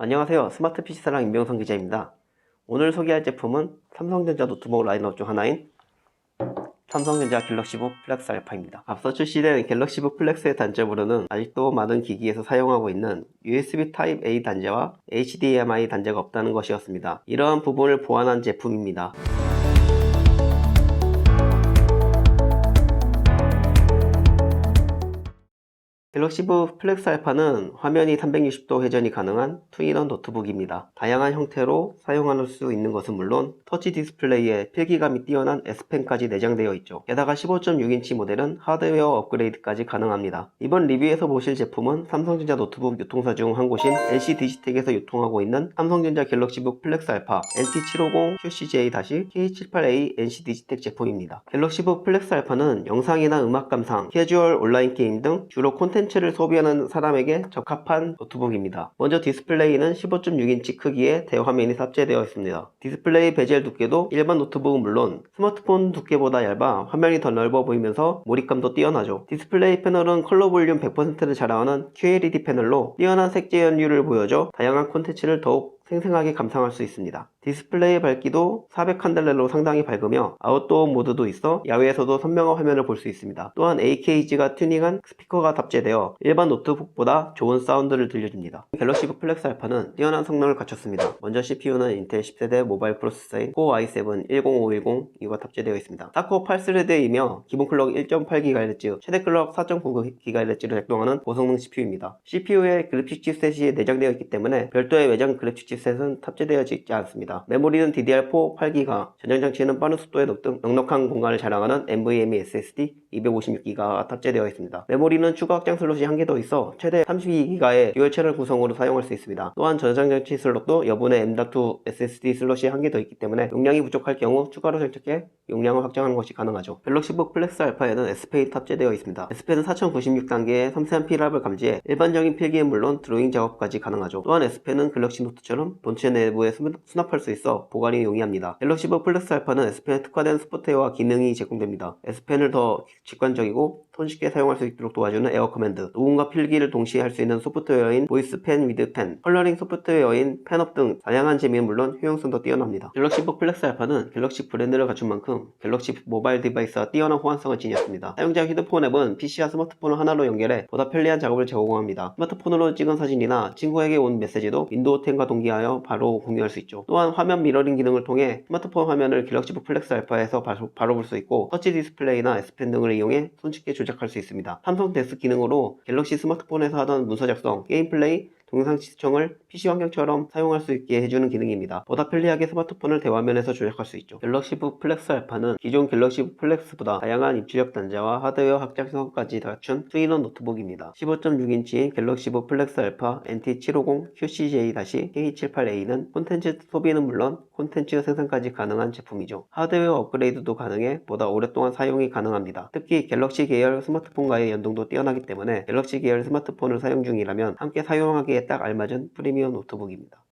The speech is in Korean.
안녕하세요. 스마트 PC 사랑 임병선 기자입니다. 오늘 소개할 제품은 삼성전자 노트북 라인업 중 하나인 삼성전자 갤럭시북 플렉스 알파입니다. 앞서 출시된 갤럭시북 플렉스의 단점으로는 아직도 많은 기기에서 사용하고 있는 USB Type-A 단자와 HDMI 단자가 없다는 것이었습니다. 이러한 부분을 보완한 제품입니다. 갤럭시북 플렉스 알파는 화면이 360도 회전이 가능한 투인원 노트북입니다. 다양한 형태로 사용할 수 있는 것은 물론 터치 디스플레이에 필기감이 뛰어난 S펜까지 내장되어 있죠. 게다가 15.6인치 모델은 하드웨어 업그레이드까지 가능합니다. 이번 리뷰에서 보실 제품은 삼성전자 노트북 유통사 중 한 곳인 NC 디지텍에서 유통하고 있는 삼성전자 갤럭시북 플렉스 알파 NT750QCJ-K78A NC 디지텍 제품입니다. 갤럭시북 플렉스 알파는 영상이나 음악 감상, 캐주얼 온라인 게임 등 주로 콘텐츠 를 소비하는 사람에게 적합한 노트북입니다. 먼저 디스플레이는 15.6인치 크기의 대화면이 탑재되어 있습니다. 디스플레이 베젤 두께도 일반 노트북은 물론 스마트폰 두께보다 얇아 화면이 더 넓어 보이면서 몰입감도 뛰어나죠. 디스플레이 패널은 컬러 볼륨 100%를 자랑하는 QLED 패널로 뛰어난 색재 연율을 보여줘 다양한 콘텐츠를 더욱 생생하게 감상할 수 있습니다. 디스플레이 밝기도 400칸델레로 상당히 밝으며 아웃도어 모드도 있어 야외에서도 선명한 화면을 볼 수 있습니다. 또한 AKG가 튜닝한 스피커가 탑재되어 일반 노트북보다 좋은 사운드를 들려줍니다. 갤럭시 북 플렉스 알파는 뛰어난 성능을 갖췄습니다. 먼저 CPU는 인텔 10세대 모바일 프로세서인 Core i7 10550 이가 탑재되어 있습니다. 4코어 8스레드이며 기본 클럭 1.8GHz, 최대 클럭 4.9GHz를 작동하는 고성능 CPU입니다. CPU에 그래픽 칩셋이 내장되어 있기 때문에 별도의 외장 그래픽 칩 셋은 탑재되어 있지 않습니다. 메모리는 DDR4 8기가, 전장 장치는 빠른 속도에 넉- 넉넉한 공간을 자랑하는 NVMe SSD 256기가가 탑재되어 있습니다. 메모리는 추가 확장 슬롯이 한 개 더 있어 최대 32기가의 듀얼 채널 구성으로 사용할 수 있습니다. 또한 전장 장치 슬롯도 여분의 M.2 SSD 슬롯이 한 개 더 있기 때문에 용량이 부족할 경우 추가로 장착해 용량을 확장하는 것이 가능하죠. 갤럭시북 플렉스 알파에는 S펜이 탑재되어 있습니다. S펜은 4096단계의 섬세한 피랍을 감지해 일반적인 필기엔 물론 드로잉 작업까지 가능하죠. 또한 S펜은 갤럭시 노트처럼 본체 내부에 수- 수납할 수 있어 보관이 용이합니다. 갤럭시북 플렉스 알파는 S펜에 특화된 소프트웨어와 기능이 제공됩니다. S펜을 더 직관적이고 손쉽게 사용할 수 있도록 도와주는 에어 커맨드, 녹음과 필기를 동시에 할 수 있는 소프트웨어인 보이스 펜 위드 펜, 컬러링 소프트웨어인 펜업 등 다양한 재미는 물론 효용성도 뛰어납니다. 갤럭시북 플렉스 알파는 갤럭시 브랜드를 갖춘 만큼 갤럭시 모바일 디바이스와 뛰어난 호환성을 지녔습니다. 사용자 휴대폰 앱은 PC와 스마트폰을 하나로 연결해 보다 편리한 작업을 제공합니다. 스마트폰으로 찍은 사진이나 친구에게 온 메시지도 윈도우 10과 동기하여 바로 공유할 수 있죠. 또한 화면 미러링 기능을 통해 스마트폰 화면을 갤럭시북 플렉스 알파에서 바로, 바로 볼 수 있고 터치 디스플레이나 S펜 등을 이용해 손쉽게 조작 할 수 있습니다. 삼성 데스 기능으로 갤럭시 스마트폰에서 하던 문서 작성, 게임 플레이, 동영상 시청을 PC 환경처럼 사용할 수 있게 해주는 기능입니다. 보다 편리하게 스마트폰을 대화면에서 조작할 수 있죠. 갤럭시북 플렉스 알파는 기존 갤럭시북 플렉스보다 다양한 입출력 단자와 하드웨어 확장성까지 갖춘 투인원 노트북입니다. 15.6인치인 갤럭시북 플렉스 알파 NT750QCJ-K78A는 콘텐츠 소비는 물론 콘텐츠 생산까지 가능한 제품이죠. 하드웨어 업그레이드도 가능해 보다 오랫동안 사용이 가능합니다. 특히 갤럭시 계열 스마트폰과의 연동도 뛰어나기 때문에 갤럭시 계열 스마트폰을 사용 중이라면 함께 사용하기 에 딱 알맞은 프리미엄 노트북입니다.